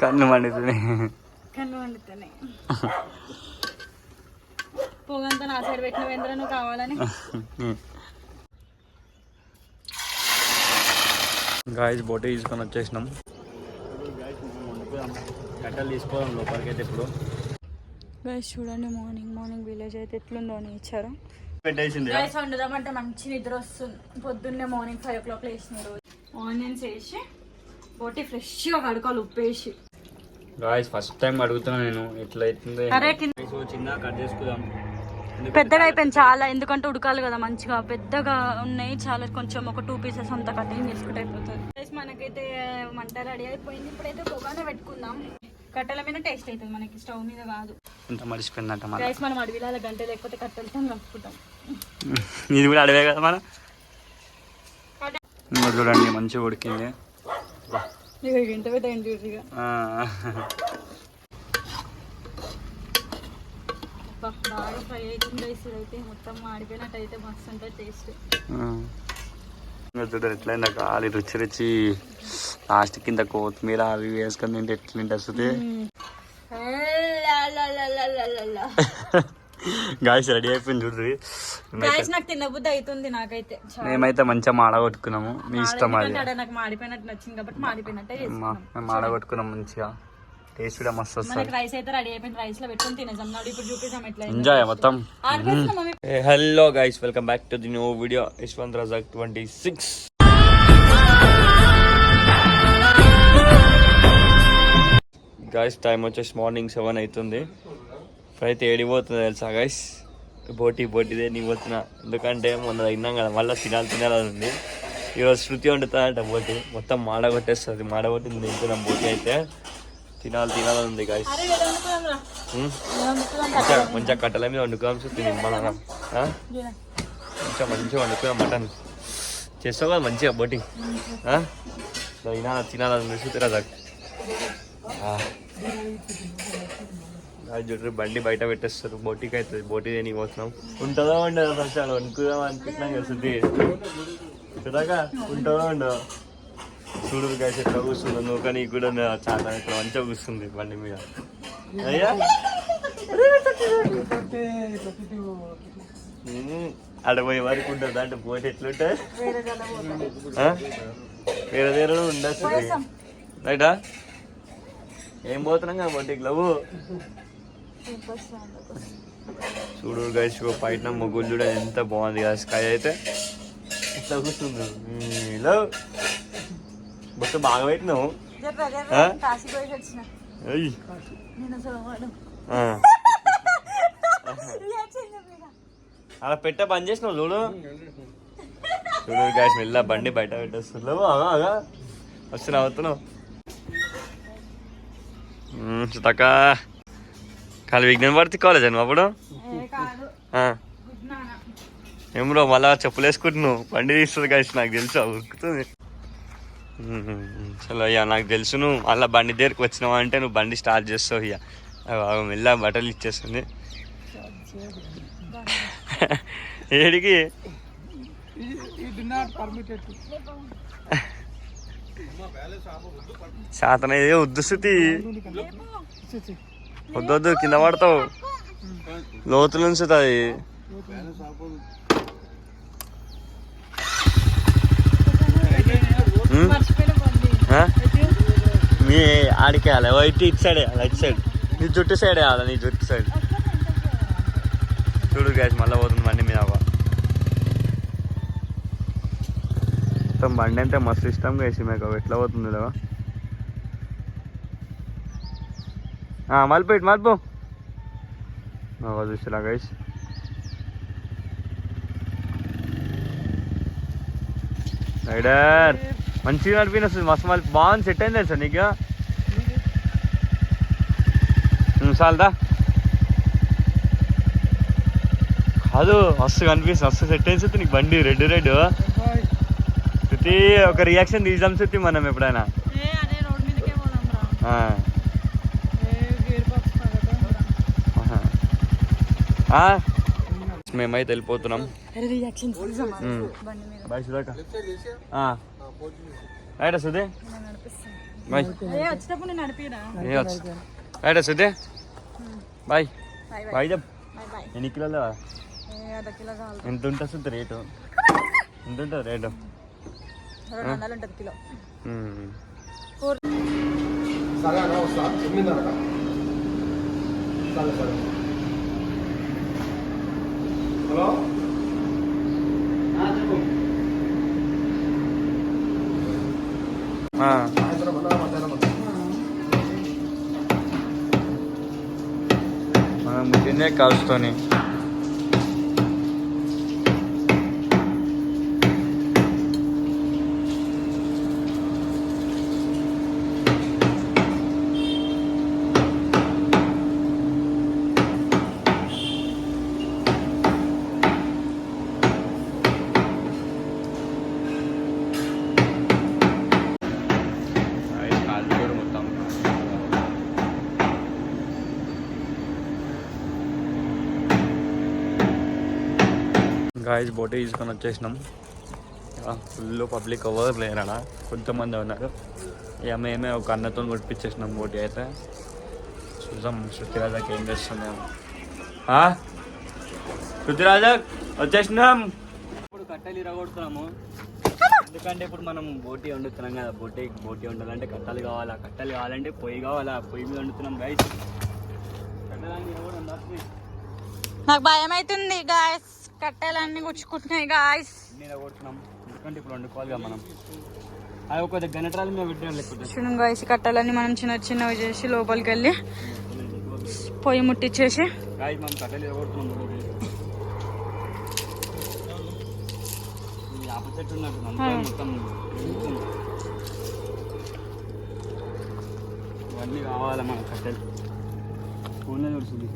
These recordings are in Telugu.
కన్ను మండుతుంది. కన్ను వండుతానే పొగంతా నా సైడ్ పెట్టిన వేంద్ర నువ్వు కావాలని. గాయస్ బోటే తీసుకొని వచ్చేసినాం. కట్టలు తీసుకోవడం లోపలికి అయితే ఇప్పుడు. గైస్ చూడండి మార్నింగ్ మార్నింగ్ విలేజ్ అయితే ఎట్లుందో అని ఇచ్చారు పెట్టేసింది గైస్ వండుదామంటే మంచి నిద్ర వస్తుంది. పొద్దున్నే మార్నింగ్ ఫైవ్ ఓ క్లాక్ లేచిన రోజు. ఆనియన్స్ వేసి బోటి ఫ్రెష్గా కడుకోవాలి ఉప్పు వేసి గాయస్ ఫస్ట్ టైం అడుగుతున్నా నేను. ఎట్లా అవుతుంది అరే కింద సో చిన్న కట్ చేసుకుందాం. పెద్దగా అయిపోయింది చాలా ఎందుకంటే ఉడకాలి కదా మంచిగా. పెద్దగా ఉన్నాయి చాలా కొంచెం ఒక టూ పీసెస్ అంతా కటింగ్ చేసుకుంటే అయిపోతుంది. మనకైతే మంట రెడీ అయిపోయింది. ఇప్పుడైతే పొగానే పెట్టుకుందాం. కట్టెల మీద టేస్ట్ అవుతుంది మనకి స్టవ్ మీద కాదు. ఇంత మన రైస్ మనం అడవిలో అలా గంట లేకపోతే కట్టెలతో కలుపుకుంటాం ఇది కూడా అడవే కదా మన చూడండి మంచిగా ఉడికింది. అబ్బా, బాగా ఫ్రై అవుతుంది రైస్ అయితే మొత్తం మాడిపోయినట్టు అయితే మస్తు ఉంటుంది టేస్ట్ ఇంకా చూడండి ఎట్లయిందా గాలి రుచి రుచి. లాస్ట్ కింద కొత్తిమీర అవి వేసుకొని తింటే ఎట్లుంటే వస్తుంది గాయస్ రెడీ అయిపోయింది చూడ్రి గాయస్ నాకు తినబుద్ధి అవుతుంది నాకైతే. చాలా. మేమైతే మంచిగా మాడగొట్టుకున్నాము మీ ఇష్టం అది. నాకు మాడిపోయినట్టు నచ్చింది కాబట్టి మాడిపోయినట్టే మా- చేసుకున్నాం. మేము మాడగొట్టుకున్నాం మంచిగా. టేస్ట్ కూడా మస్తు వస్తుంది. మనకి రైస్ అయితే రెడీ అయిపోయింది. రైస్లో పెట్టుకొని తినేసాం. నాడు ఇప్పుడు చూపిస్తాం ఎట్లా. ఎంజాయ్ మొత్తం? Hello guys welcome back to the new video Yashwanth Razak twenty six guys time వచ్చేసి మార్నింగ్ సెవెన్ అవుతుంది. ఇప్పుడైతే ఏడిపోతుంది తెలుసా గైస్ బోటి బోటిదే నీ పోతున్నా ఎందుకంటే మొన్న తిన్నాం కదా మళ్ళీ తినాలి తినాలని ఉంది. ఈరోజు శృతి వండుతుందంట బోటి మొత్తం మాడగొట్టేస్తుంది మాడగొట్టింది తింటున్నాం బోటి అయితే. తినాలి తినాలని ఉంది గాయస్. మంచిగా మంచిగా కట్టెల మీద వండుకోవాలి శృతి? చూడు. మంచిగా మంచిగా వండుకున్నాం మటన్. చేస్తావు కదా మంచిగా బోటి ఆ? ఇట్లా తినాలా తినాలని చూస్తురా సార్ చూడరు బండి బయట పెట్టేస్తారు బోటికి అవుతుంది బోటి దేని పోతున్నాం. ఉంటుందా ఉండదా ఫస్ట్ అలా వండుకుందాం అనుకుంటున్నాం కదా శుద్ధి చూడగా ఉంటుందా ఉండదా? చూడు గాయస్ ఎట్లా కూర్చుంది. నువ్వు కానీ కూడా చాలా ఇట్లా మంచిగా కూర్చుంది బండి మీద. అయ్యా? పోయే వరకు ఉంటుంది? అంటే పోటీ ఎట్లుంటుంది? వేరే వేరే ఉండొచ్చు రైటా? ఏం పోతున్నాం కదా బొట్టికి లవ్ చూడు గైస్ పైన ముగ్గులు చూడ ఎంత బాగుంది కదా స్కై అయితే. ఇట్లా కూర్చుంది లవ్ బొట్టు బాగా పెట్టినావు? అలా పెట్టే బంద్ చేసినావు చూడు. చూడు గాయస్ మెల్ల బండి బయట ఆగా వస్తున్నావు అవుతున్నావు చుతక కాలు విజ్ఞాన భారతి కాలేజ్ నువ్వు అప్పుడు? ఏ బ్రో మళ్ళా చెప్పులు వేసుకుంటున్నావు. బండి తీస్తుంది గాయస్ నాకు తెలుసు ఉరుకుతుంది. చలో అయ్యా నాకు తెలుసు నువ్వు. మళ్ళీ బండి దగ్గరికి వచ్చినావు అంటే నువ్వు బండి స్టార్ట్ చేస్తావు అవి మెల్ల బట్టలు ఇచ్చేస్తుంది. ఏడికి? శాతం ఏ వద్దు స్థితి. వద్దొద్దు కింద పడతావు. లోతులు ఉంచుతుంది? మీ ఆడికి వేయాలి. వైట్ ఇటు సైడ్ వేయాలి ఇటు సైడ్. నీ జుట్టు సైడ్ వేయాలి నీ జుట్టు సైడ్. చూడు గ్యాస్ మళ్ళీ పోతుంది బండి మీద. మొత్తం బండి అంటే మస్తు ఇష్టం వేసి మీకు ఎట్లా పోతుంది లేవా మలిపోయి మలిపో చూసిరా గైస్ రైడర్ మంచిగా నడిపిన మస్తు మళ్ళీ బాగుంది సెట్ అయింది తెలుసా నీకు చాలదా కాదు మస్తు కనిపిస్తుంది మస్తు సెట్ అయింది సుత్తి నీకు బండి రెడ్ రెడ్ శృతి ఒక రియాక్షన్ తీద్దాం శృతి మనం ఎప్పుడైనా ఏ అదే రోడ్ మీదకే పోదాం రా ఆ. ఏ గేర్ బాక్స్ పడదా ఆహా. ఆ? మేమైతే వెళ్ళిపోతున్నాం. బాయ్ సుధాక రైట్ సుధే? బాయ్. రైట్ సుదే బాయ్. బాయ్ చెప్ ఎన్ని కిలోలు? కిలో ఎంత ఉంటుంది సుద్ది రేటు? ఎంత ఉంటుంది రేటు? కిలో సరే సరే. హలో. మనం తినే కాల్స్తోని మొత్తం గాయస్ బోటే తీసుకొని వచ్చేసినాం. ఫుల్ పబ్లిక్ ఎవరు లేరడ కొంతమంది ఉన్నారు. ఇక మేమే ఒక అన్నతో కొట్టించేసినాం బోటి అయితే. చూద్దాం శృతిరాజాకి ఏం చేస్తున్నాము? శృతిరాజా వచ్చేసినాం. ఇప్పుడు కట్టెలు ఇరగొడుతున్నాము. ఎందుకంటే ఇప్పుడు మనం బోటి వండుతున్నాం కదా. బోటి బోటి వండాలంటే కట్టెలు కావాలా? కట్టెలు కావాలంటే పొయ్యి కావాలా? పొయ్యి మీద వండుతున్నాం గైస్. నాకు భయం అవుతుంది గాయస్ కట్టెలన్నీ గుచ్చుకుంటున్నాయి గాయస్ నేను కొడుతున్నాం. ఎందుకంటే ఇప్పుడు వండుకోవాలిగా మనం. ఒక గనట్రాల లేకపోతే. చూడండి గాయస్ కట్టెలన్నీ మనం చిన్న చిన్నవి చేసి లోపలికి వెళ్ళి పొయ్యి ముట్టించేసి గాయస్ మనం కట్టెలు కొడుతున్నాం చెట్టు ఉన్నట్టు మొత్తం. ఇవన్నీ కావాలి మన కట్టెలు? ఫోన్లో చూస్తుంది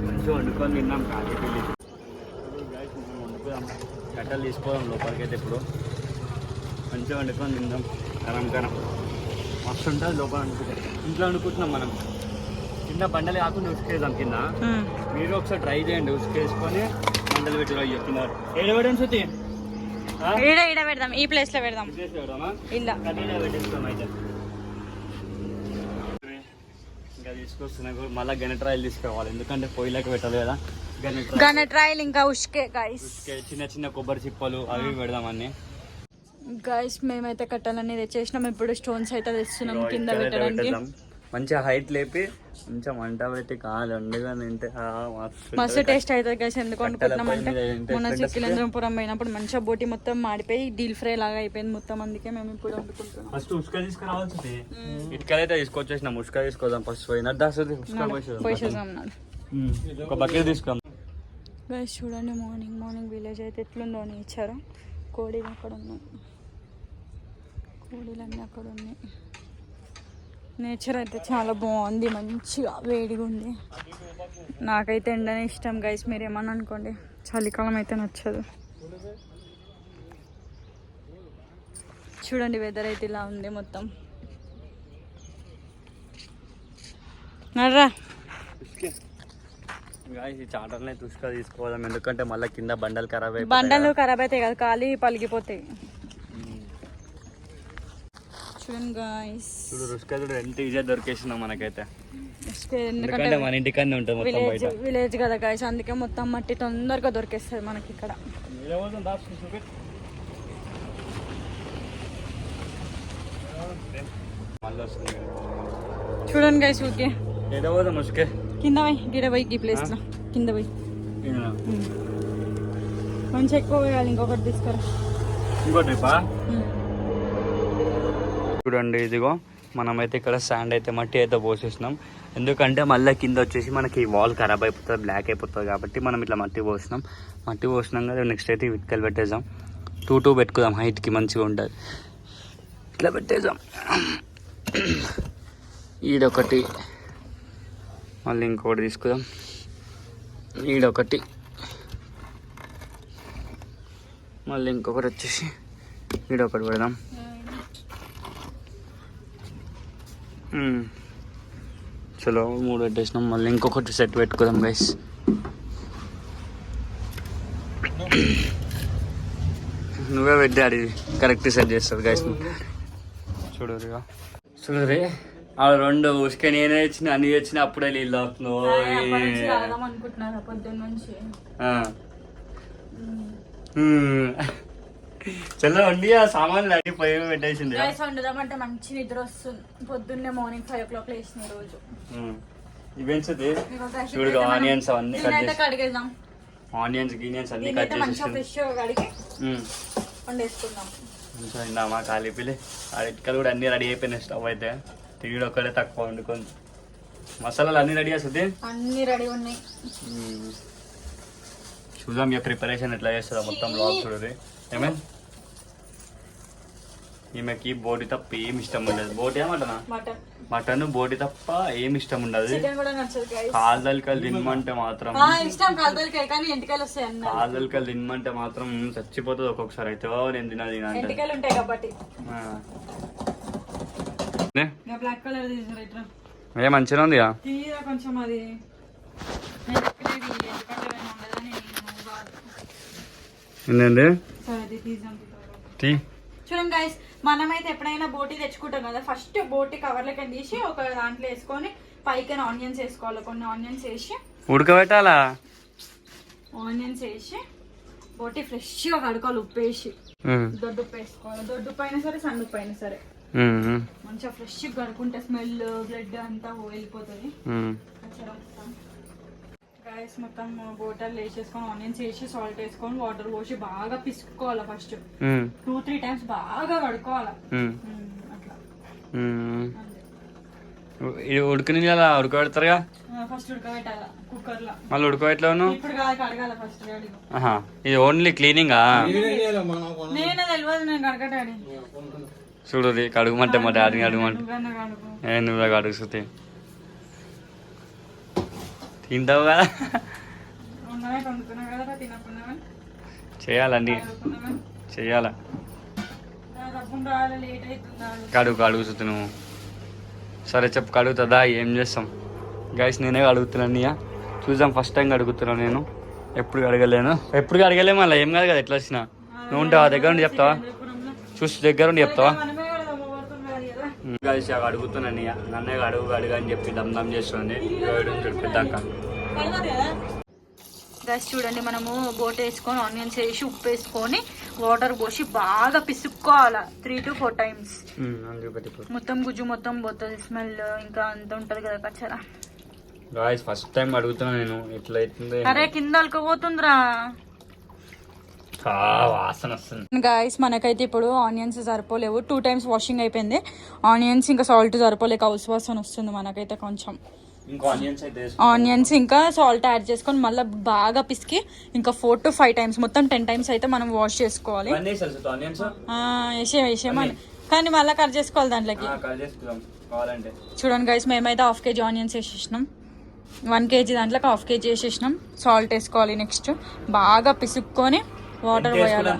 మంచిగా వండుకొని తిన్నాం కాకి పెళ్ళి కట్టలు వండుకోదాం తీసుకోదాం లోపలికైతే అయితే ఇప్పుడు మంచిగా వండుకొని తిందాం కరం కరం మస్తు ఉంటుంది లోపల అనుకుంటే ఇంట్లో వండుకుంటున్నాం మనం కింద బండలు కాకుండా ఉసుకేద్దాం కింద మీరు ఒకసారి ట్రై చేయండి ఉసుకేసుకొని బండలు పెట్టి రోజు చెప్తున్నారు ఏడవడం శృతి ఈడ ఈడ పెడదాం ఈ ప్లేస్లో పెడదాం ఇలా పెట్టేస్తాం అయితే ఇంకా తీసుకొస్తున్నాయి కూడా మళ్ళీ గనట్రాయలు తీసుకురావాలి. ఎందుకంటే పొయ్యిలోకి పెట్టాలి కదా. గనట్రాయల్ ఇంకా ఉష్కే గాయస్ ఉసుకే చిన్న చిన్న కొబ్బరి చిప్పలు అవి పెడదామని గాయస్ మేమైతే కట్టెలన్నీ తెచ్చేసినాం. ఇప్పుడు స్టోన్స్ అయితే తెస్తున్నాం కింద పెట్టడానికి. మంచిగా హైట్ లేపి మంచిగా మంట పెట్టి కాలు ఉండగా తింటే ఆ, మస్తు. టేస్ట్ అవుతుంది గైస్ ఎందుకు ఏంటి మొన్న చిక్కిలేంద్రపురం పోయినప్పుడు మంచిగా బోటి మొత్తం మాడిపోయి డీల్ ఫ్రై లాగా అయిపోయింది మొత్తం అందుకే మేము ఇప్పుడు వండుకుంటున్నాం. ఫస్ట్ ఉసుక తీసుకురావాల్సింది. ఇటుకలైతే తీసుకొచ్చేసినాం ఉసుక తీసుకొద్దాం ఫస్ట్ పోయిన దాస్తుంది. పోసేసాం. ఒక బకెట్ తీసుకురాం. గైస్ చూడండి మార్నింగ్ మార్నింగ్ విలేజ్ అయితే ఎట్లుందో అని ఇచ్చారు కోడీలు అక్కడ ఉన్నాయి. కోడీలన్నీ అక్కడ ఉన్నాయి. నేచర్ అయితే చాలా బాగుంది మంచిగా వేడిగా ఉంది నాకైతే ఎండనే ఇష్టం గైస్ మీరు ఏమన్నా అనుకోండి చలికాలం అయితే నచ్చదు. చూడండి వెదర్ అయితే ఇలా ఉంది మొత్తం. నర్రా. తీసుకోదాం ఎందుకంటే మళ్ళీ కింద బండలు ఖరాబ్ బండలు ఖరాబ్ అవుతాయి కదా ఖాళీ పలిగిపోతాయి. చూడండి గాయస్ చూడు ఉసుక చూడు ఎంత ఈజీగా దొరికేసినాం మనకైతే. ఎందుకంటే ఎందుకంటే మన ఇంటికన్నా ఉంటుంది మొత్తం విలేజ్ బయట. విలేజ్ కదా గాయస్ అందుకే మొత్తం మట్టి తొందరగా దొరికేస్తుంది మనకి ఇక్కడ. చూడండి గాయస్ ఊరికే. ఏదో పోదాం ఉసుకే కింద పోయి గిడ పోయి ఈ ప్లేస్లో. కింద పోయి. ఉమ్. కొంచెం ఎక్కువ వేయాలి ఇంకొకటి తీసుకురా. ఇంకో ట్రిప్పా ఉమ్. చూడండి ఇదిగో. మనమైతే ఇక్కడ శాండ్ అయితే మట్టి అయితే పోసేసినాం. ఎందుకంటే మళ్ళీ కింద వచ్చేసి మనకి వాల్ ఖరాబ్ అయిపోతుంది బ్లాక్ అయిపోతుంది కాబట్టి మనం ఇట్లా మట్టి పోసినాం. మట్టి పోసినాం కదా నెక్స్ట్ అయితే ఇటుకలు పెట్టేద్దాం. టూ టూ పెట్టుకుందాం హైట్కి మంచిగా ఉంటుంది. ఇట్లా పెట్టేద్దాం. ఈడొకటి. మళ్ళీ ఇంకొకటి తీసుకుందాం. ఈడొకటి. మళ్ళీ ఇంకొకటి వచ్చేసి ఈడొకటి పెడదాం మ్మ్. చలో మూడు పెట్టేసినాం మళ్ళీ ఇంకొకటి సెట్ పెట్టుకుందాం గైస్ నువ్వు పెట్టాడు కరెక్ట్ సెట్ చేస్తాడు గైస్ చూడు ఇక చూడు రే ఆ రెండు ఉసుక నేనే ఇచ్చిన అన్ని తెచ్చిన అప్పుడే నీళ్ళు తాగుదాం అనుకుంటున్నాను పొద్దున్న నుంచి. చల్ల వండి ఆ సామాన్లు అన్ని పై పెట్టేసింది రైస్ వండుదామంటే మంచి నిద్ర వస్తుంది. పొద్దున్నే మార్నింగ్ ఫైవ్ ఓ క్లాక్ లేచిన రోజు. guys, చూడు ఆనియన్స్ అవన్నీ కట్ చేసి కడిగేద్దాం. ఆనియన్స్ గీనియన్స్ అన్ని కట్ చేసి ఫ్రెష్ కడిగి వండేసుకుందాం. తిందామా కాలిపిలి ఆ ఇటుకలు కూడా అన్ని రెడీ అయిపోయినాయి స్టవ్ అయితే. తిరిగి ఒక్కడే తక్కువ వండుకొని. మసాలాలు అన్ని రెడీ చేస్తుంది అన్ని రెడీ ఉన్నాయి. చూద్దాం ఇక ప్రిపరేషన్ ఎట్లా చేస్తుందో మొత్తం లాగ్ చూడదు ఏమేం ఈమెకి బోటి తప్ప ఏం ఇష్టం ఉండదు. బోటి ఏమంటనా? మటన్. మటన్ బోటి తప్ప ఏం ఇష్టం ఉండదు. కాదలికలు తినమంటే మాత్రం ఆ, ఇష్టం కలదలకే కానీ ఎంటికలు వస్తాయి అన్న కాదలికలు తినమంటే మాత్రం చచ్చిపోతుంది ఒక్కొక్కసారి. అయితే "ఓ, నేను తిన తిన అంటే ఎంటికలు ఉంటాయి కాబట్టి. ఆ. నే? ఇక బ్లాక్ కలర్ తీసారు ఇట్లా ఏ మంచిగా ఉందిగా తీరా కొంచెం అది. ఏంటండి టీ చూడండి గైస్ మనమైతే ఎప్పుడైనా బోటి తెచ్చుకుంటాం కదా ఫస్ట్ బోటి కవర్లకి తీసి ఒక దాంట్లో వేసుకొని పైకి ఆనియన్స్ వేసుకోవాలి కొన్ని ఆనియన్స్ వేసి. ఉడకబెట్టాలా? ఆనియన్స్ వేసి బోటి ఫ్రెష్గా కడుకోవాలి ఉప్పు వేసి దొడ్డు ఉప్పు వేసుకోవాలి. దొడ్డు ఉప్పు అయినా సరే సన్న ఉప్పు అయినా సరే. మంచిగా ఫ్రెష్గా కడుకుంటే స్మెల్ బ్లడ్ అంతా వెళ్ళిపోతుంది గాయస్ మొత్తం బోటల్ వేసేసుకొని ఆనియన్స్ వేసి సాల్ట్ వేసుకొని వాటర్ పోసి బాగా పిసుక్కోవాలి ఫస్ట్. టూ త్రీ టైమ్స్ బాగా కడుక్కోవాలి. అట్లా. ఉడకని అలా ఉడకబెడతారుగా? ఫస్ట్ ఉడకబెట్టాలి మళ్ళీ ఉడకబెట్టలేను? ఇప్పుడు కాదు కడగాల ఫస్ట్ ఆహా ఇది ఓన్లీ క్లీనింగా? నేను తెలియదు నేను కడగ డాడీ. చూడు కడుగుమంటే మా డాడీని అడుగుమంటే. నువ్వన్నా కడుగు. ఏ నువ్వే కడుగుతుంది తింటావు కదా చేయాలండి. చేయాల? కడుగు కడుగుతుంది నువ్వు సరే చెప్పు కడుగుతుందా? ఏం చేస్తాం? గైస్ నేనే కడుగుతున్నాను ఇక చూద్దాం ఫస్ట్ టైం కడుగుతున్నాను నేను. ఎప్పుడు కడగలేను. ఎప్పుడు కడగలే మళ్ళీ ఏం కాదు కదా ఎట్లా వచ్చినా. నువ్వు ఉంటావా దగ్గర నుండి చెప్తావా? చూసి దగ్గర నుండి చెప్తావా గైస్ అడుగుతున్నాను ఇక నన్నే అడుగు అడుగు అని చెప్పి దమ్ దమ్ చేస్తుంది పెద్దాక గైస్ చూడండి మనము బోట్ వేసుకొని ఆనియన్స్ వేసి ఉప్పు వేసుకొని వాటర్ పోసి బాగా పిసుక్కోవాలి. త్రీ టు ఫోర్ టైమ్స్ మొత్తం గుజ్జు మొత్తం పోతుంది స్మెల్ ఇంకా అంత ఉంటది కదా కచ్చరా గాయస్ ఫస్ట్ టైం అడుగుతున్నాను నేను. ఎట్లా అవుతుంది అరే కింద అలకపోతుందిరా చాలా వాసన వస్తుంది. గాయస్ మనకైతే ఇప్పుడు ఆనియన్స్ సరిపోలేవు. టూ టైమ్స్ వాషింగ్ అయిపోయింది. ఆనియన్స్ ఇంకా సాల్ట్ సరిపోలేక హౌస్ వాసన వస్తుంది మనకైతే కొంచెం. ఆనియన్స్ ఇంకా సాల్ట్ యాడ్ చేసుకొని మళ్ళీ బాగా పిసికి ఇంకా ఫోర్ టు ఫైవ్ టైమ్స్ మొత్తం టెన్ టైమ్స్ అయితే మనం వాష్ చేసుకోవాలి. వేసే వేసేమని కానీ మళ్ళీ కట్ చేసుకోవాలి దాంట్లోకి. చూడండి గైస్ మేమైతే హాఫ్ కేజీ ఆనియన్స్ వేసేసినాం. వన్ కేజీ దాంట్లోకి హాఫ్ కేజీ వేసేసినాం. సాల్ట్ వేసుకోవాలి నెక్స్ట్. బాగా పిసుక్కొని వాటర్ పోయాలి?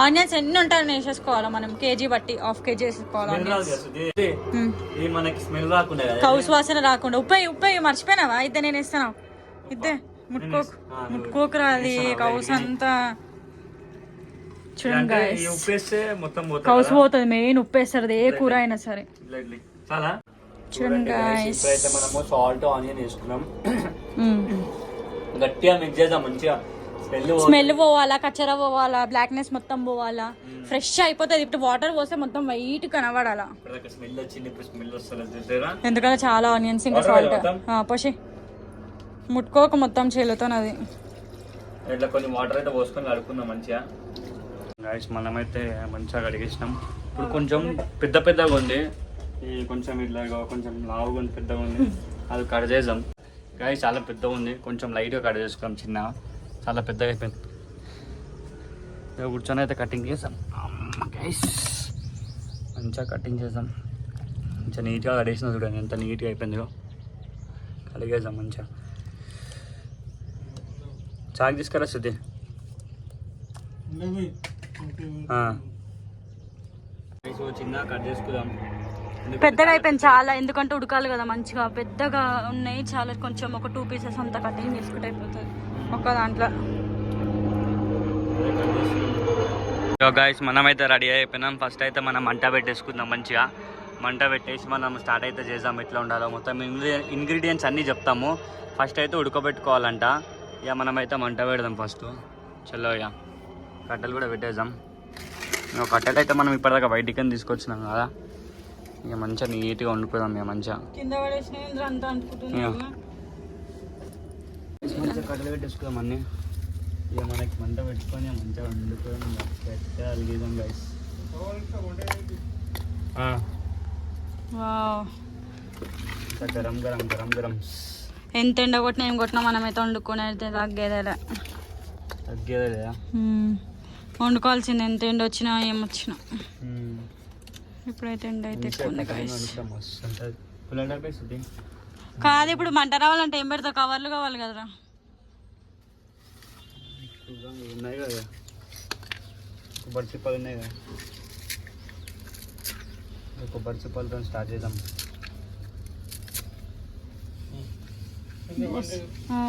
ఆనియన్స్ ఎన్ని ఉంటాయని వేసేసుకోవాలి? మనం కేజీ బట్టి హాఫ్ కేజీ కదా కౌసు వాసన రాకుండా. ఉప్పై ఉప్పై మర్చిపోయినావా? అయితే నేను ఇస్తాను ఇద్దే. ముట్టుకోకు. ముట్టుకోకురా అది కౌసు అంతా. చూడండి కౌసు. పోతుంది మెయిన్ ఉప్పు వేస్తుంది ఏ కూర అయినా సరే. చూడండి మనము సాల్ట్ ఆనియన్ వేసుకున్నాం. గట్టిగా మిక్స్ చేద్దాం మంచిగా. స్మెల్ పోవాలా? కచ్చర పోవాలా బ్లాక్నెస్ మొత్తం పోవాలా. ఫ్రెష్ అయిపోతుంది. ఇప్పుడు వాటర్ పోస్తే మొత్తం వైట్ కనబడాలా. ఎందుకంటే చాలా ఆనియన్స్ ఇంకా సాల్ట్ పోసి ముట్టుకోక మొత్తం చేలుతో అది ఇట్లా కొన్ని వాటర్ అయితే పోసుకొని కడుక్కుందాం మంచిగా. గాయస్ మనమైతే మంచిగా కడిగేసినాం. ఇప్పుడు కొంచెం పెద్ద పెద్దగా ఉంది. ఈ కొంచెం ఇట్లా కొంచెం లావుగా ఉంది పెద్దగా ఉంది. అది కట్ చేద్దాం. గాయస్ చాలా పెద్దగా ఉంది. కొంచెం లైట్గా కట్ చేసుకుందాం చిన్న చాలా పెద్దగా అయిపోయింది. కూర్చొని అయితే కటింగ్ చేసాం. గైస్ మంచిగా కటింగ్ చేసాం. మంచిగా నీట్గా కడిగేసిన చూడండి ఎంత నీట్గా అయిపోయిందో కడిగేసాం మంచిగా. చాక్ తీసుకురా శుద్ధి చిన్న కట్ చేసుకుందాం. పెద్దగా అయిపోయింది చాలా ఎందుకంటే ఉడకాలి కదా మంచిగా. పెద్దగా ఉన్నాయి చాలా కొంచెం ఒక టూ పీసెస్ అంతా కటింగ్ చేసుకుంటే అయిపోతుంది. ఒక దాంట్లో. గాయస్ మనమైతే రెడీ అయిపోయినాం. ఫస్ట్ అయితే మనం మంట పెట్టేసుకుందాం మంచిగా. మంట పెట్టేసి మనం స్టార్ట్ అయితే చేద్దాం. ఎట్లా ఉండాలో మొత్తం ఇంగ్రీడియంట్స్ అన్నీ చెప్తాము. ఫస్ట్ అయితే ఉడకబెట్టుకోవాలంట. ఇక మనమైతే మంట పెడదాం ఫస్ట్ చలో ఇక. కట్టెలు కూడా పెట్టేద్దాం. ఇక కట్టెలు అయితే మనం ఇప్పటిదాకా బయటికి తీసుకొచ్చినాం కదా. ఇక మంచిగా నీట్గా వండుకుందాం ఇక మంచిగా కింద పడేసిన అంతా అనుకుంటున్నాను మంచిగా కట్టెలు పెట్టేసుకుందాం అన్నీ. ఇక మనకి మంట పెట్టుకొని మంచిగా వండుకోవడం పెట్టగలిగిదాం గైస్ వావ్. గరం గరం గరం గరం. ఎంత ఎండ కొట్టినా ఏం కొట్టినా మనమైతే వండుకొని అయితే తగ్గేదేలే. తగ్గేదే లేదా మ్మ్. వండుకోవాల్సింది ఎంత ఎండ వచ్చినా ఏం వచ్చినా. ఇప్పుడైతే ఎండ అయితే ఎక్కువ ఉంది కాదు ఇప్పుడు మంట రావాలంటే ఏం పెడతావు? కవర్లు కావాలి కదరా. ఉన్నాయి కదా కొబ్బరి చిప్పలు ఉన్నాయి కదా. కొబ్బరి చిప్పలతో స్టార్ట్ చేద్దాం.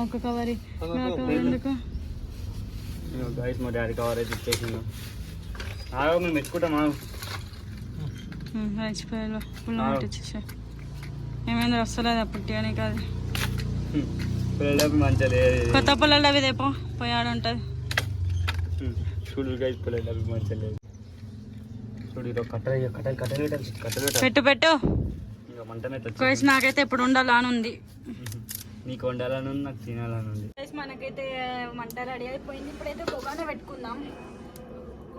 ఒక కవర్. ఎందుకు? గైస్ మా డాడీ కవర్ అయితే ఇచ్చేసిండు. ఆగో మేము మెచ్చుకుంటాం ఆగు. మర్చిపోయారు పుల్ల వచ్చేసా ఏమైంది వస్తలేదు? అప్పుడు అని కాదు పుల్ల కొత్త పుల్లలు అవి దేపో పోయాడు ఉంటుంది. చూడు గైస్ పుల్ల డబ్బి మంచిగా లేదు. చూడు ఇదో కట్టెలు కట్టెలు కట్టెలు పెట్టాలి కట్టెలు పెట్టాలి. పెట్టు పెట్టు. కోసి నాకైతే ఇప్పుడు ఉండాలా అని ఉంది. నీకు వండాలని ఉంది నాకు తినాలని ఉంది. మనకైతే మంట రెడీ అయిపోయింది. ఇప్పుడైతే బొగానే పెట్టుకుందాం.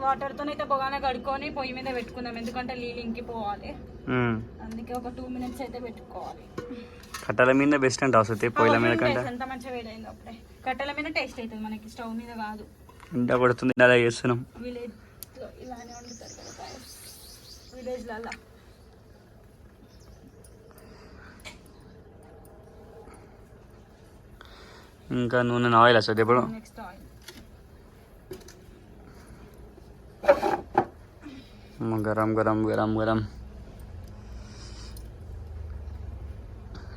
వాటర్తో అయితే బొగానే కడుక్కొని పొయ్యి మీద పెట్టుకుందాం. ఎందుకంటే నీళ్ళు ఇంకిపోవాలి అందుకే ఒక టూ మినిట్స్ అయితే పెట్టుకోవాలి. కట్టెల మీద బెస్ట్ అంటే వస్తుంది పొయ్యిల మీద కంటే. ఎంత మంచిగా వేడైంది అప్పుడే. కట్టెల మీద టేస్ట్ అవుతుంది మనకి. స్టవ్ మీద కాదు. ఇంట కొడుతుంది అలా చేస్తున్నాం. విలేజ్ ఇలానే వండుతారు కదా విలేజ్లలో ఇంకా నూనె ఆయిల్ వస్తుంది ఇప్పుడు. నెక్స్ట్ ఆయిల్ గరం గరం గరం గరం.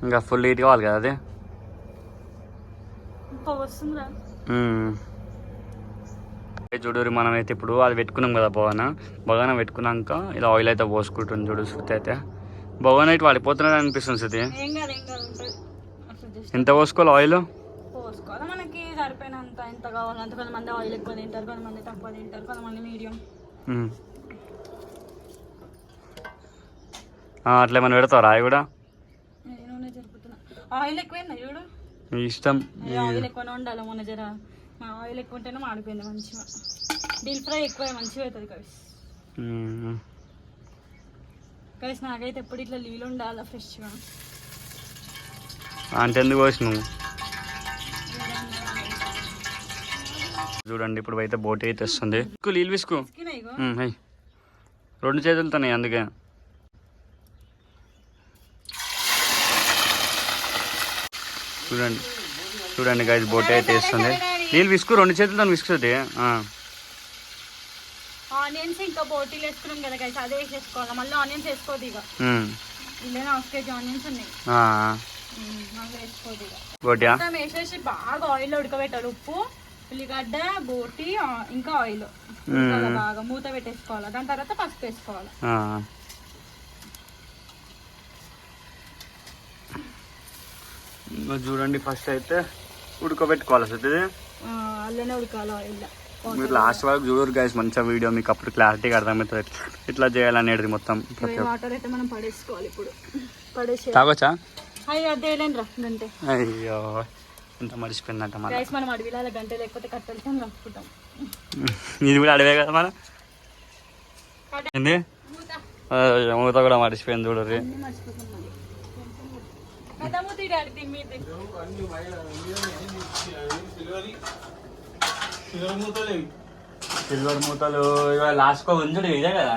ఇంకా ఫుల్ హీట్ కావాలి కదా అది. చూడు మనం అయితే ఇప్పుడు అది పెట్టుకున్నాం కదా బొగన. బొగన పెట్టుకున్నాక ఇలా ఆయిల్ అయితే పోసుకుంటుంది చూడు శృతి అయితే. బొగన ఇటు పడిపోతున్నది అనిపిస్తుంది శృతి. ఎంత పోసుకోవాలి ఆయిల్ మనకి సరిపోయినంత ఎంత కొంతమంది ఆయిల్ ఎక్కువ తింటారు కొంతమంది తక్కువ తింటారు కొంతమంది మీడియం మ్మ్. ఆ, అట్లా ఏమైనా పెడతావు రాయి కూడా? ఆయిల్ ఎక్కువైందా చూడు? ఇష్టం ఆయిల్ ఎక్కువనే ఉండాలి మొన్న జర. ఆయిల్ ఎక్కువ ఉంటేనే మాడిపోయింది మంచిగా. డీప్ ఫ్రై ఎక్కువ మంచిగా అవుతుంది కవిస్. కవిస్ నాకైతే ఎప్పుడు ఇట్లా నీళ్ళు ఉండాలి ఫ్రెష్గా. అంటే ఎందుకు పోసినావు చూడండి ఇప్పుడు అయితే బోట్ అయితే వస్తుంది నీళ్ళు విసుకు. రెండు చేతులతోనే అందుకే. చూడండి. చూడండి గైస్ బోట్ అయితే వేస్తుంది. నీళ్ళు విసుకు రెండు చేతులతో విసుకుతుంది. ఆనియన్స్ ఇంకా బోటీలు వేసుకున్నాం కదా కవిస్ అదే వేసేసుకోవాలి. మళ్ళీ ఆనియన్స్ వేసుకోదు ఇక. ఇల్లేనా హాఫ్ కేజీ ఆనియన్స్ ఉన్నాయి. మొత్తం వేసేసి బాగా ఆయిల్ ఉడకబెట్టాలి. ఉప్పు ఉల్లిగడ్డ బోటి ఇంకా ఆయిల్ బాగా మూత పెట్టేసుకోవాలి. దాని తర్వాత పసుపు వేసుకోవాలి. ఇంకా చూడండి ఫస్ట్ అయితే ఉడకబెట్టుకోవాలి అసలు ఇది. ఉడకాలి? మీరు లాస్ట్ వరకు చూడరు గైస్ మంచిగా వీడియో మీకు అప్పుడు క్లారిటీగా అర్థమవుతుంది. ఎట్లా ఎట్లా చేయాలనేది మొత్తం ప్రతి ఒక్క వాటర్ అయితే మనం పడేసుకోవాలి ఇప్పుడు. పడేసి తాగొచ్చా? అయ్యి ఎంత మర్చిపోయిందంట మన మనం అడవిలో అలా గంటే లేకపోతే కట్టెలతో కలుపుకుంటాం ఇది కూడా అడివే కదా మన ఏంది? మూత. కూడా మర్చిపోయింది చూడరు సిల్వర్ మూతలు లాస్ట్ కో ఉంచుడు ఇదే కదా?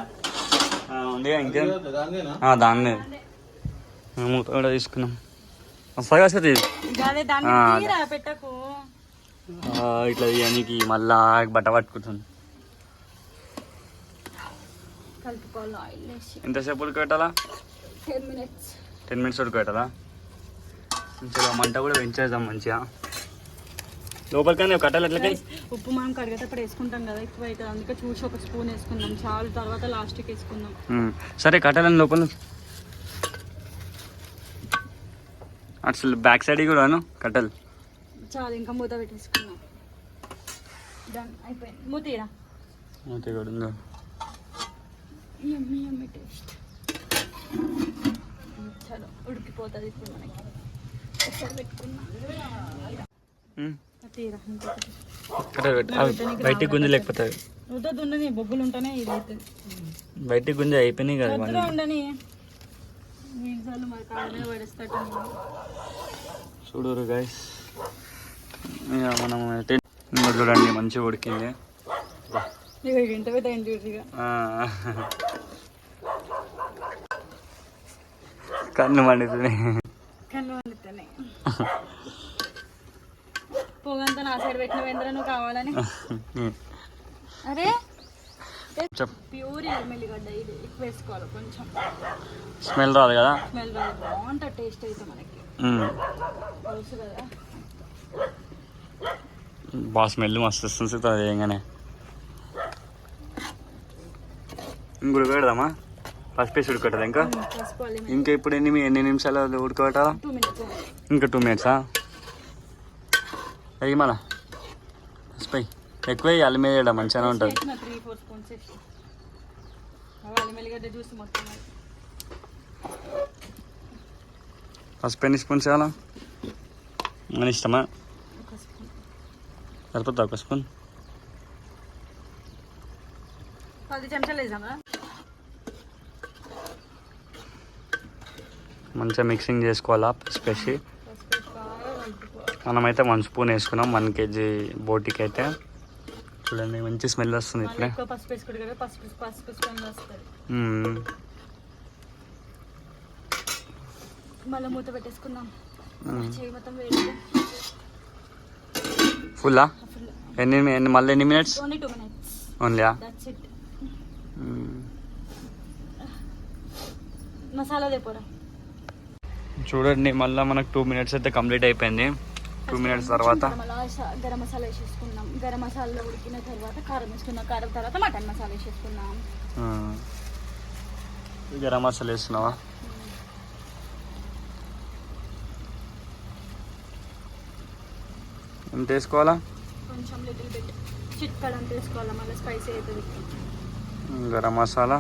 ఉంది ఇంకేం? దాన్నే. మూత కూడా తీసుకున్నాం. వస్తాయి కదా ఇట్లా తీయనికి మళ్ళా బట్ట పట్టుకుంటుంది. ఎంతసేపు ఉడకబెట్టాలా? టెన్ మినిట్స్ టెన్ మినిట్స్ ఉడకబెట్టాలా? మంచిగా మంట కూడా పెంచేద్దాం మంచిగా. లోపలికనే కట్టాలి ఎట్లకి ఉప్పు మనం కడిగేటప్పుడు వేసుకుంటాం కదా ఎక్కువ అవుతుంది అందుకే చూసి ఒక స్పూన్ వేసుకుందాం. చాలు తర్వాత లాస్ట్కి వేసుకుందాం. సరే కట్టాలని లోపల అసలు బ్యాక్ సైడ్ కూడాను కట్టాలి. చాలు ఇంకా మూత పెట్టేసుకుందాం. డన్ అయిపోయింది. మూతీరా అంతే కూడా ఉందా? టేస్ట్ చలో ఉడికిపోతుంది ఇప్పుడు మనకి. బయటికి గుంజి లేకపోతే. ఉంటుంది ఉండని బొగ్గులు ఉంటేనే ఇది అవుతుంది బయటికి గుంజి అయిపోయినాయి కదా. ఉండని. చూడరు ఇక మనం చూడండి మంచిగా ఉడికింది. కన్ను మండుతుంది. కన్ను వండుతున్నాయి పొగంతా నా సైడ్ పెట్టిన వెందర నువ్వు కావాలని. అరే? చెప్ ప్యూర్ ఎల్మెల్లిగడ్డ ఇది. ఎక్కువ వేసుకోవాలి కొంచెం. స్మెల్ రాదు కదా? స్మెల్ రాదు. బాగుంటుంది టేస్ట్ అయితే మనకి. తెలుసు కదా. బాగా స్మెల్ మస్తు వస్తుంది అది ఏంగానే ఇంకొక పెడదామా? పసుపు వేసి ఉడకట్టదా ఇంకా? ఇంకా ఇప్పుడు ఎన్ని ఎన్ని నిమిషాలు ఉడకబెట్టాలా? ఇంకా టూ మినిట్సా అయ్యి మన పసుపు. ఎక్కువ అల్లం మీద మంచిగానే ఉంటుంది. పసుపు ఎన్ని స్పూన్స్ వేయాలా? మన ఇష్టమా? సరిపోతా ఒక స్పూన్? పది చెంచాలు వేసామా? మంచిగా మిక్సింగ్ చేసుకోవాలా పసుపు వేసి మనమైతే వన్ స్పూన్ వేసుకున్నాం వన్ కేజీ బోటికి అయితే చూడండి మంచి స్మెల్ వస్తుంది. ఇప్పుడే మూత పెట్టేసుకుందాం. ఫుల్లా ఎన్ని ఎన్ని మళ్ళీ ఎన్ని మినిట్స్ ఓన్లీ ఓన్లీయా. మసాలా తెపోరా చూడండి మళ్ళీ మనకు టూ మినిట్స్ అయితే కంప్లీట్ అయిపోయింది. టూ మినిట్స్ తర్వాత. గరం మసాలా వేసేసుకున్నాం గరం మసాలా ఉడికిన తర్వాత కారం వేసుకున్నాం కారం తర్వాత మటన్ మసాలా వేసేసుకున్నాం. గరం మసాలా వేస్తున్నావా? ఎంత వేసుకోవాలా? కొంచెం లిటిల్ బిట్ చిట్కడంత వేసుకోవాలి. మళ్ళీ స్పైసీ అవుతుంది. గరం మసాలా.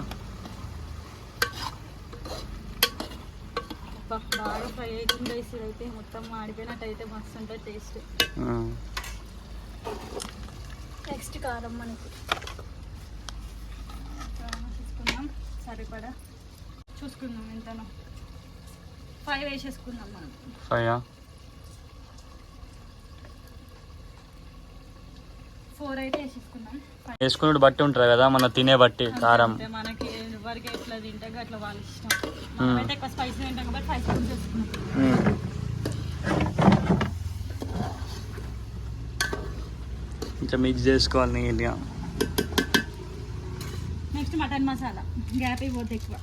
బాగా ఫ్రై అవుతుంది ఇది అయితే మొత్తం మాడిపోయినట్టు అయితే మస్తు ఉంటుంది టేస్ట్. నెక్స్ట్ కారం మనకి. వేసేసుకుందాం సరిపడా? చూసుకుందాం ఎంతనో. ఫైవ్ వేసేసుకుందాం మనం. ఫ్రైయా ఫోర్ అయితే వేసేసుకుందాం. వేసుకున్నట్టు బట్టి ఉంటుంది కదా మన తినే బట్టి కారం. మనకి ఎవరికి ఎట్లా తింటే అట్లా వాళ్ళ ఇష్టం. మనమైతే ఎక్కువ స్పైసీ తింటాం కాబట్టి ఫైవ్ స్పూన్స్ వేసుకున్నాం మ్మ్. కొంచెం మిక్స్ చేసుకోవాలి నీట్గా. నెక్స్ట్ మటన్ మసాలా గ్యాప్ అయిపోతే ఎక్కువ.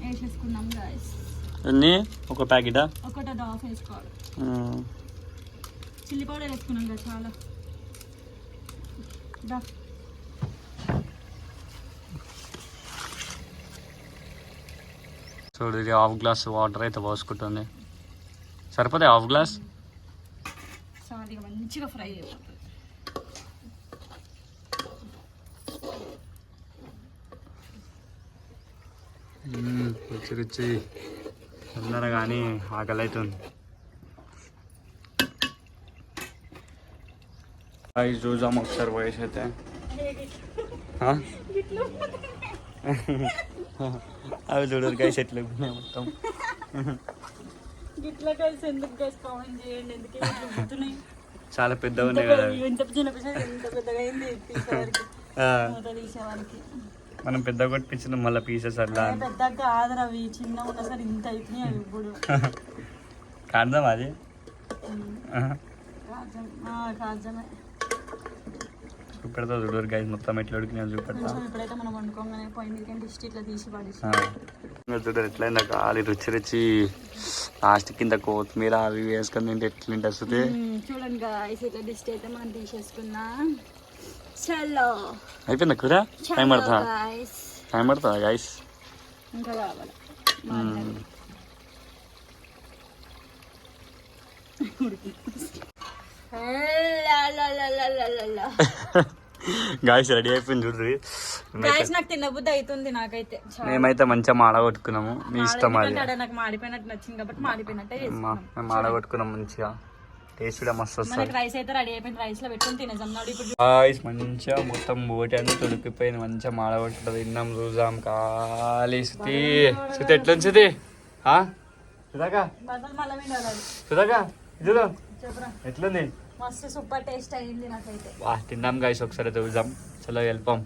వేసేసుకున్నాం గాయస్ ఎన్ని? ఒక ప్యాకెటా? ఒకటి హాఫ్ వేసుకోవాలి. మ్మ్. చిల్లీ పౌడర్ వేసుకున్నాం కదా చాలా. చూడు ఇది హాఫ్ గ్లాస్ వాటర్ అయితే పోసుకుంటుంది. సరిపోతే హాఫ్ గ్లాస్? మంచిగా ఫ్రై. రుచి రుచి. అందరూ కానీ ఆకలి అవుతుంది అవి చూద్దాం ఒకసారి వయసు అయితే? అవి చూడరు గైస్ ఎట్లా మొత్తం. గిట్లా కలిసి ఎందుకు గైస్ కామెంట్ చేయండి ఎందుకు గుర్తున్నాయి? చాలా పెద్దగా ఉన్నాయి కదా. ఇంత చిన్న ఇంత పెద్దగా అయింది తీసేవారికి. మనం పెద్ద కొట్టించిన మళ్ళీ పీసెస్ అట్లా. ఏ పెద్దగా కాదురా అవి చిన్న ఉన్నా సరే ఇంత అయిపోయినాయి ఇప్పుడు. కాడదాం అది? కాజమే చూపెడతా చూడరు గైస్ మొత్తం ఎట్లా చూపెడతా. పడేసి. ఆ. ఇంకా చూడరు ఎట్లయిందా కాలి రుచి రుచి. లాస్ట్ కింద కొత్తిమీర అవి వేసుకొని తింటే ఎట్లుంటే వస్తుంది చూడండి గాయస్ ఇట్లా డిస్ట్ అయితే మనం తీసేసుకున్నాం చలో. అయిపోయిందా కూర? టైం పడుతుందా? టైం పడుతుందా గైస్ ఇంకా కావాలి. గాయస్ రెడీ అయిపోయింది చూడ్రి గాయస్ నాకు తినబుద్ధి అవుతుంది నాకైతే. మేమైతే మంచిగా మాడగొట్టుకున్నాము మీ ఇష్టం అది. నాకు మాడిపోయినట్టు నచ్చింది కాబట్టి మాడిపోయినట్టే మేము మాడగొట్టుకున్నాం మంచిగా. టేస్ట్ కూడా మస్తు వస్తుంది. మనకి రైస్ అయితే రెడీ అయిపోయింది. రైస్లో పెట్టుకొని తినేసాం నాడు ఇప్పుడు గాయస్ మంచిగా మొత్తం బోటి అన్ని తొడిపిపోయింది మంచిగా మాడగొట్టుకుంటుంది తిన్నాం. చూసాం ఖాళీ శృతి. శృతి ఎట్లుంది ఆ? సుధాకా సుధాకా చూడు. ఎట్లుంది? మస్తు సూపర్ టేస్ట్ అయ్యింది నాకైతే. తిందాం గాయస్ ఒకసారి చూద్దాం. చలో వెళ్ళిపోం